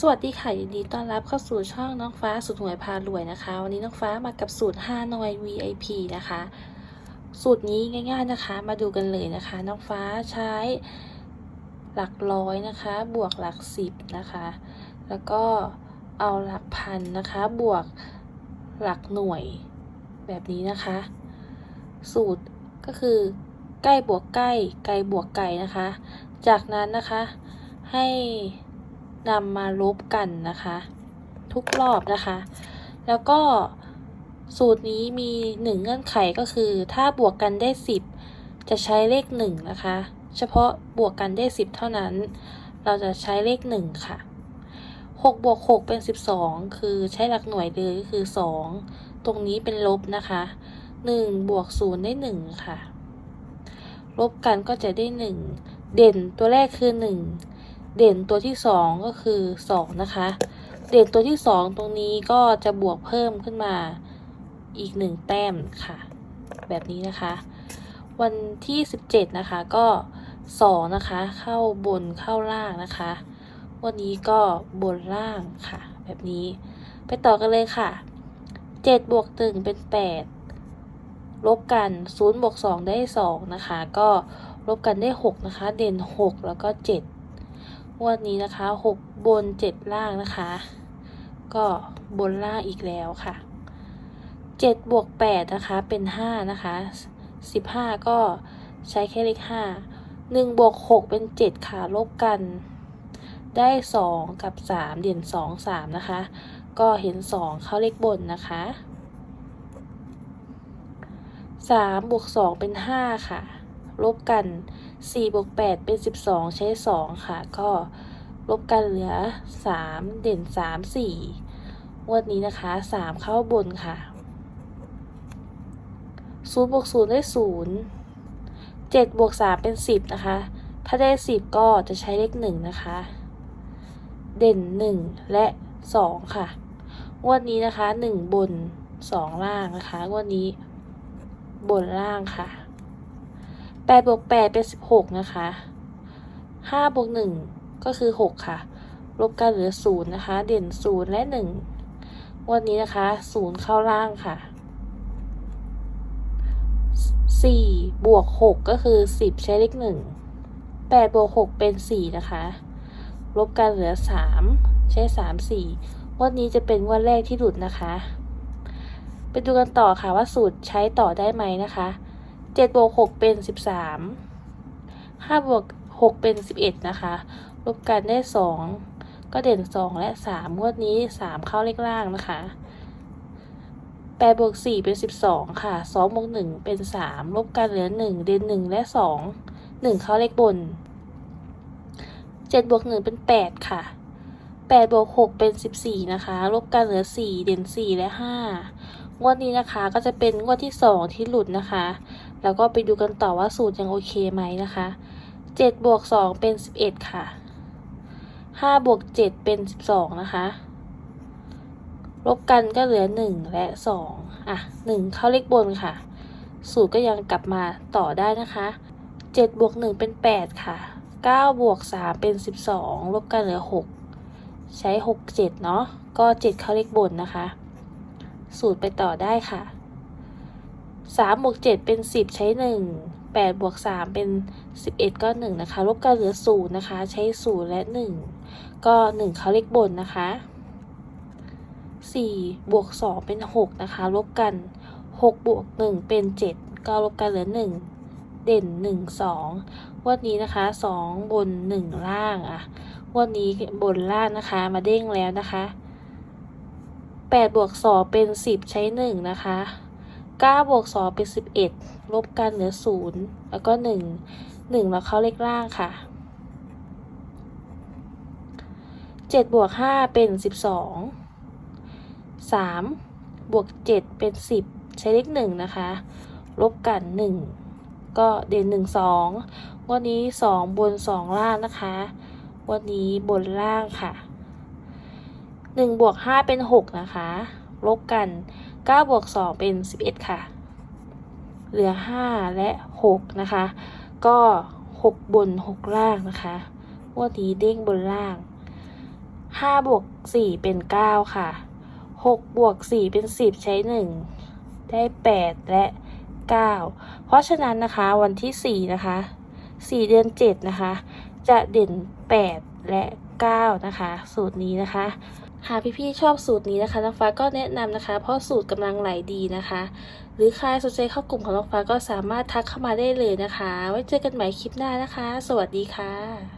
สวัสดีค่ะยินดีต้อนรับเข้าสู่ช่องน้องฟ้าสุดหวยพารวยนะคะ วันนี้น้องฟ้ามากับสูตร5หน่วย VIP นะคะ สูตรนี้ง่าย ๆนะคะ มาดูกันเลยนะคะ น้องฟ้าใช้หลักร้อยนะคะ บวกหลักสิบนะคะ แล้วก็เอาหลักพันนะคะ บวกหลักหน่วยแบบนี้นะคะ สูตรก็คือใกล้บวกใกล้ไกลบวกไกลนะคะ จากนั้นนะคะให้ นำมาลบกันนะคะ ทุกรอบนะคะ แล้วก็สูตรนี้มีหนึ่งเงื่อนไขก็คือ ถ้าบวกกันได้สิบจะใช้เลขหนึ่งนะคะ เฉพาะบวกกันได้สิบเท่านั้น เราจะใช้เลขหนึ่งค่ะหกบวกหกเป็นสิบสองคือใช้หลักหน่วยเลยก็คือสองตรงนี้เป็นลบนะคะหนึ่งบวกศูนย์ได้หนึ่งค่ะ ลบกันก็จะได้หนึ่งเด่นตัวแรกคือหนึ่ง เด่นตัวที่สองก็คือสองนะคะ เด่นตัวที่สองตรงนี้ก็จะบวกเพิ่มขึ้นมาอีกหนึ่งแต้มค่ะ แบบนี้นะคะ วันที่สิบเจ็ดนะคะก็สองนะคะ เข้าบนเข้าล่างนะคะ วันนี้ก็บนล่างค่ะ แบบนี้ ไปต่อกันเลยค่ะเจ็ดบวกหนึ่งเป็นแปดลบกันศูนย์บวกสองได้สองนะคะ ก็ลบกันได้หกนะคะ เด่นหกแล้วก็เจ็ด งวันนี้นะคะหกบนเจ็ดล่างนะคะ ก็บนล่างอีกแล้วค่ะเจ็ดบวกแปดนะคะเป็นห้านะคะสิบห้าก็ใช้แค่เลขห้าหนึ่งบวกหกเป็นเจ็ดค่ะลบกัน ได้สองกับสามเด่นสองสามนะคะ ก็เห็นสองเข้าเลขบนนะคะสามบวกสองเป็นห้าค่ะ ลบกัน4บวก8เป็น 12 ใช้ 2 ค่ะ ก็ลบกันเหลือ 3 เด่น 3 4 วันนี้นะคะ 3 เข้าบนค่ะ0บวก0ได้ 0 7บวก3เป็น 10 นะคะ ถ้าได้ 10 ก็จะใช้เลข 1 นะคะ เด่น 1 และ 2 ค่ะงวันนี้นะคะ 1 บน 2 ล่างนะคะงวันนี้บนล่างค่ะ แปดบวกแปดเป็นสิบหกนะคะห้าบวกหนึ่งก็คือหกค่ะ ลบกันเหลือศูนย์นะคะ เด่นศูนย์และหนึ่งวันนี้นะคะศูนย์เข้าล่างค่ะสี่บวกหกก็คือสิบใช้เลขหนึ่งแปดบวกหกเป็นสี่นะคะ ลบกันเหลือสามใช้สามสี่วันนี้จะเป็นวันแรกที่หลุดนะคะ ไปดูกันต่อค่ะว่าสูตรใช้ต่อได้ไหมนะคะ เจ็ดบวกหกเป็นสิบสามห้าบวกหกเป็นสิบเอ็ดนะคะลบกันได้สองก็เด่นสองและสามงวดนี้สามเข้าเลขล่างนะคะแปดบวกสี่เป็นสิบสองค่ะสองบวกหนึ่งเป็นสามลบกันเหลือหนึ่งเด่นหนึ่งและสองหนึ่งเข้าเลขบนเจ็ดบวกหนึ่งเป็นแปดค่ะแปดบวกหกเป็นสิบสี่นะคะลบกันเหลือสี่เด่นสี่และห้างวดนี้นะคะก็จะเป็นงวดที่สองที่หลุดนะคะ แล้วก็ไปดูกันต่อว่าสูตรยังโอเคไหมนะคะเจ็ดบวกสองเป็นสิบเอ็ดค่ะห้าบวกเจ็ดเป็นสิบสองนะคะ ลบกันก็เหลือหนึ่งและสองอะหนึ่งเข้าเลขบนค่ะ สูตรก็ยังกลับมาต่อได้นะคะเจ็ดบวกหนึ่งเป็นแปดค่ะเก้าบวกสามเป็นสิบสองลบกันเหลือหกใช้หกเจ็ดเนาะก็เจ็ดเข้าเลขบนนะคะ สูตรไปต่อได้ค่ะ สามบวกเจ็ดเป็นสิบใช้หนึ่งแปดบวกสามเป็นสิบเอ็ดก็หนึ่งนะคะลบกันเหลือศูนย์นะคะ ใช้ศูนย์และหนึ่งก็หนึ่งเขาเลขบนนะคะสี่บวกสองเป็นหกนะคะลบกันหกบวกหนึ่งเป็นเจ็ดก็ลบกันเหลือหนึ่งเด่นหนึ่งสองวันนี้นะคะสองบนหนึ่งล่างอะวันนี้บนล่างนะคะมาเด้งแล้วนะคะแปดบวกสองเป็นสิบใช้หนึ่งนะคะ เก้าบวกสองเป็นสิบเอ็ดลบกันเหลือศูนย์แล้วก็หนึ่งหนึ่งแล้วเข้าเลขล่างค่ะเจ็ดบวกห้าเป็นสิบสองสามบวกเจ็ดเป็นสิบใช้เลขหนึ่งนะคะ ลบกันหนึ่งก็เด่นหนึ่งสองวันนี้สองบนสองล่างนะคะ วันนี้บนล่างค่ะหนึ่งบวกห้าเป็นหกนะคะ ลบกันเก้าบวกสองเป็นสิบเอ็ดค่ะ เหลือห้าและหกนะคะ ก็หกบนหกล่างนะคะวันนี้เด้งบนล่างห้าบวกสี่เป็นเก้าค่ะหกบวกสี่เป็นสิบใช้หนึ่งได้แปดและเก้าเพราะฉะนั้นนะคะวันที่สี่นะคะสี่เดือนเจ็ดนะคะ จะเด่นแปดและเก้านะคะ สูตรนี้นะคะ หากพี่ๆชอบสูตรนี้นะคะน้องฟ้าก็แนะนำนะคะ เพราะสูตรกำลังไหลดีนะคะ หรือใครสนใจเข้ากลุ่มของน้องฟ้าก็สามารถทักเข้ามาได้เลยนะคะ ไว้เจอกันใหม่คลิปหน้านะคะ สวัสดีค่ะ